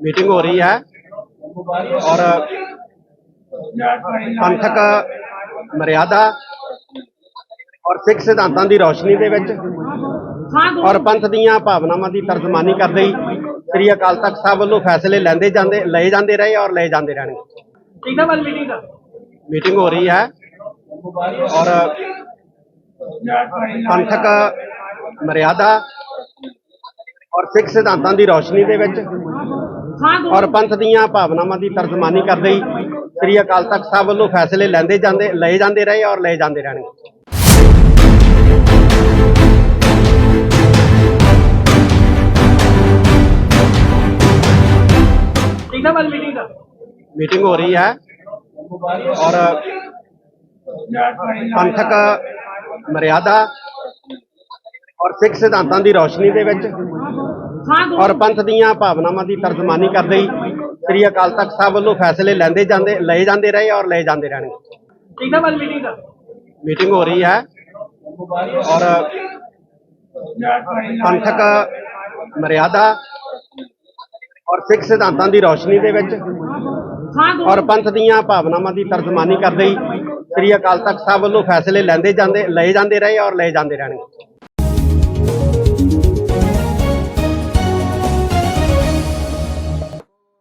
Meeting ਹੋ ਰਹੀ ਹੈ। ਔਰ ਪੰਥਕ ਮਰਿਆਦਾ ਔਰ ਸਿੱਖ ਸਿਧਾਂਤਾਂ ਦੀ ਰੌਸ਼ਨੀ ਦੇ ਵਿੱਚ ਔਰ ਪੰਥ ਦੀਆਂ ਭਾਵਨਾਵਾਂ ਦੀ ਤਰਜਮਾਨੀ ਕਰਦੇ ਹੀ ਸ੍ਰੀ ਅਕਾਲ ਤਖਤ ਸਾਹਿਬ ਵੱਲੋਂ ਫੈਸਲੇ ਲੈਂਦੇ ਜਾਂਦੇ ਲਏ ਜਾਂਦੇ ਰਹੇ ਔਰ ਲਏ ਜਾਂਦੇ ਰਹਿਣਗੇ। ਠੀਕ ਹੈ ਮੀਟਿੰਗ ਦਾ ਮੀਟਿੰਗ ਹੋ ਰਹੀ ਹੈ। ਔਰ ਪੰਥਕ ਮਰਿਆਦਾ ਔਰ ਸਿੱਖ ਸਿਧਾਂਤਾਂ ਦੀ ਰੌਸ਼ਨੀ ਦੇ ਵਿੱਚ ਔਰ ਪੰਥ ਦੀਆਂ ਭਾਵਨਾਵਾਂ ਦੀ ਤਰਜਮਾਨੀ ਕਰਦੇ ਹੀ ਸ੍ਰੀ ਅਕਾਲ ਤਖਤ ਸਾਹਿਬ ਵੱਲੋਂ ਫੈਸਲੇ ਲੈਂਦੇ ਜਾਂਦੇ ਲਏ ਜਾਂਦੇ ਰਹੇ ਔਰ ਲਏ ਜਾਂਦੇ ਰਹਿਣਗੇ। ਵੱਲ ਮੀਟਿੰਗ ਹੋ ਰਹੀ ਹੈ ਔਰ ਪੰਥਕ ਮਰਿਆਦਾ ਔਰ ਸਿੱਖ ਸਿਧਾਂਤਾਂ ਦੀ ਰੌਸ਼ਨੀ ਦੇ ਵਿੱਚ ਔਰ ਪੰਥ ਦੀਆਂ ਭਾਵਨਾਵਾਂ ਦੀ ਤਰਜਮਾਨੀ ਕਰਦੇ ਹੀ ਸ੍ਰੀ ਅਕਾਲ ਤਖਤ ਸਾਹਿਬ ਵੱਲੋਂ ਫੈਸਲੇ ਲੈਂਦੇ ਜਾਂਦੇ ਲਏ ਜਾਂਦੇ ਰਹੇ ਔਰ ਲਏ ਜਾਂਦੇ ਰਹਿਣਗੇ ਠੀਕ ਹੈ ਵੱਲ ਮੀਟਿੰਗ ਦਾ? ਮੀਟਿੰਗ ਹੋ ਰਹੀ ਹੈ। ਔਰ ਪੰਥਕ ਮਰਿਆਦਾ ਔਰ ਸਿੱਖ ਸਿਧਾਂਤਾਂ ਦੀ ਰੌਸ਼ਨੀ ਦੇ ਵਿੱਚ ਔਰ ਪੰਥ ਦੀਆਂ ਭਾਵਨਾਵਾਂ ਦੀ ਤਰਜਮਾਨੀ ਕਰਦੇ ਹੀ ਸ੍ਰੀ ਅਕਾਲ ਤਖਤ ਸਾਹਿਬ ਵੱਲੋਂ ਫੈਸਲੇ ਲੈਂਦੇ ਜਾਂਦੇ ਲਏ ਜਾਂਦੇ ਰਹੇ ਔਰ ਲਏ ਜਾਂਦੇ ਰਹਿਣਗੇ